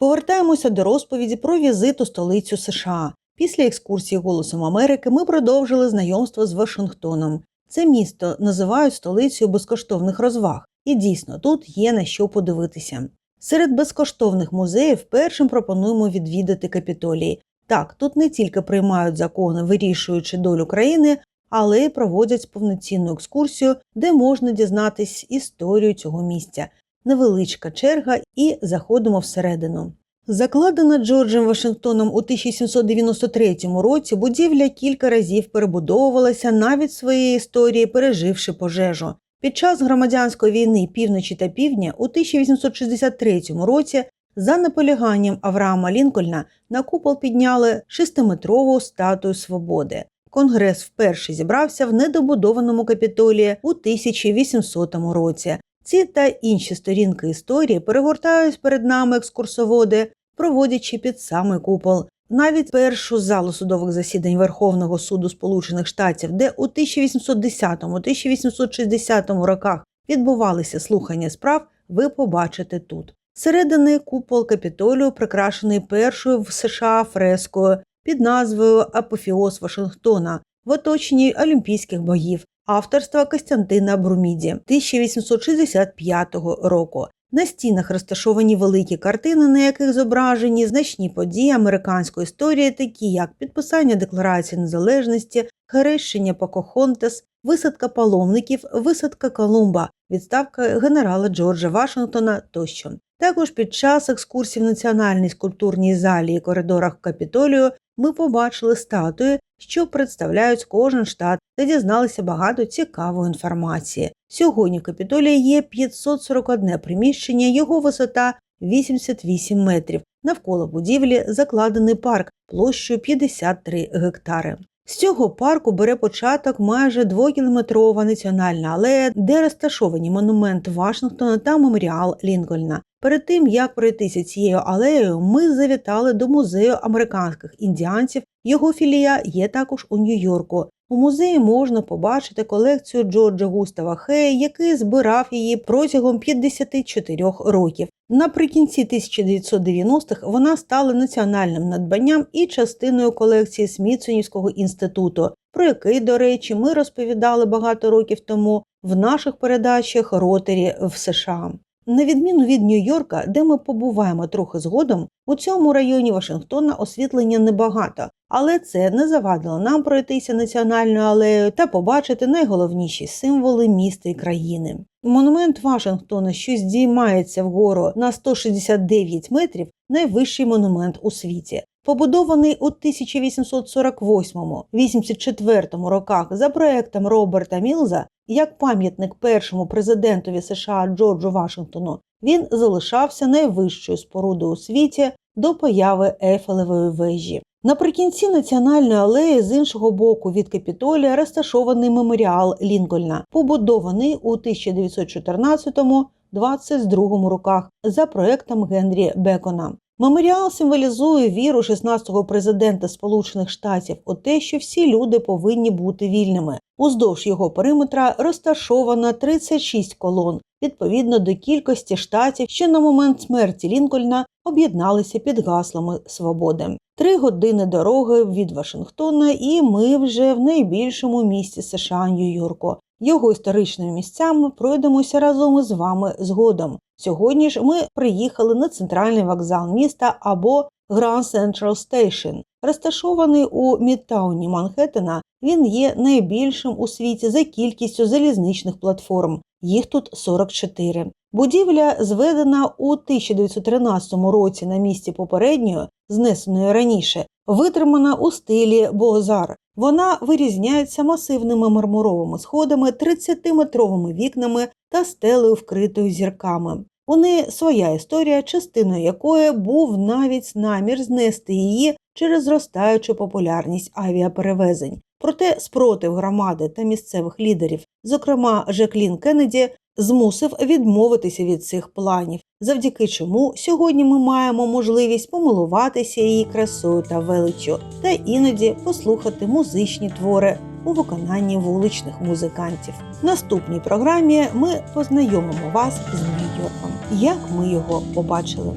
Повертаємося до розповіді про візит у столицю США. Після екскурсії Голосом Америки ми продовжили знайомство з Вашингтоном. Це місто називають столицею безкоштовних розваг, і дійсно тут є на що подивитися. Серед безкоштовних музеїв першим пропонуємо відвідати капітолії. Так, тут не тільки приймають закони, вирішуючи долю країни, але й проводять повноцінну екскурсію, де можна дізнатись історію цього місця. Невеличка черга, і заходимо всередину. Закладена Джорджем Вашингтоном у 1793 році, будівля кілька разів перебудовувалася навіть своєї історії, переживши пожежу. Під час громадянської війни півночі та півдня у 1863 році за наполяганням Авраама Лінкольна на купол підняли шестиметрову статую свободи. Конгрес вперше зібрався в недобудованому капітолії у 1800 році. Ці та інші сторінки історії перегортають перед нами екскурсоводи, проводячи під самий купол. Навіть першу залу судових засідань Верховного суду Сполучених Штатів, де у 1810-1860 роках відбувалися слухання справ, ви побачите тут. Середини купол капітолію прикрашений першою в США фрескою під назвою Апофіоз Вашингтона в оточенні Олімпійських боїв авторства Костянтина Бруміді 1865 року. На стінах розташовані великі картини, на яких зображені значні події американської історії, такі як підписання Декларації незалежності, хрещення Покохонтес, висадка паломників, висадка Колумба, відставка генерала Джорджа Вашингтона тощо. Також під час екскурсій в національній скульптурній залі і коридорах Капітолію ми побачили статуї, що представляють кожен штат та дізналися багато цікавої інформації. Сьогодні в Капітолії є 541 приміщення, його висота 88 метрів. Навколо будівлі закладений парк площею 53 гектари. З цього парку бере початок майже двокілометрова національна алея, де розташовані монумент Вашингтона та меморіал Лінкольна. Перед тим як пройтися цією алеєю, ми завітали до музею американських індіанців. Його філія є також у Нью-Йорку. У музеї можна побачити колекцію Джорджа Густава Хея, який збирав її протягом 54 років. Наприкінці 1990-х вона стала національним надбанням і частиною колекції Смітсонівського інституту, про який, до речі, ми розповідали багато років тому в наших передачах Ротері в США. На відміну від Нью-Йорка, де ми побуваємо трохи згодом, у цьому районі Вашингтона освітлення небагато, але це не завадило нам пройтися національною алеєю та побачити найголовніші символи міста і країни. Монумент Вашингтона, що здіймається вгору на 169 метрів, найвищий монумент у світі. Побудований у 1848-84 роках за проектом Роберта Мілза як пам'ятник першому президентові США Джорджу Вашингтону, він залишався найвищою спорудою у світі до появи Ейфелевої вежі. Наприкінці національної алеї з іншого боку від Капітолія розташований меморіал Лінкольна, побудований у 1914-22 роках за проектом Генрі Бекона. Меморіал символізує віру 16-го президента Сполучених Штатів у те, що всі люди повинні бути вільними. Уздовж його периметра розташовано 36 колон, відповідно до кількості штатів, що на момент смерті Лінкольна об'єдналися під гаслами свободи. Три години дороги від Вашингтона, і ми вже в найбільшому місті США Нью-Йорку. Його історичними місцями пройдемося разом із вами згодом. Сьогодні ж ми приїхали на центральний вокзал міста або Grand Central Station. Розташований у Мідтауні Манхеттена, він є найбільшим у світі за кількістю залізничних платформ. Їх тут 44. Будівля зведена у 1913 році на місці попередньої, знесеної раніше, витримана у стилі Бозар. Вона вирізняється масивними мармуровими сходами, 30-метровими вікнами та стелею, вкритою зірками. У неї своя історія, частиною якої був навіть намір знести її через зростаючу популярність авіаперевезень. Проте спротив громади та місцевих лідерів, зокрема Жеклін Кеннеді, змусив відмовитися від цих планів, завдяки чому сьогодні ми маємо можливість помилуватися її красою та величчю, та іноді послухати музичні твори у виконанні вуличних музикантів. В наступній програмі ми познайомимо вас з Нью-Йорком, як ми його побачили.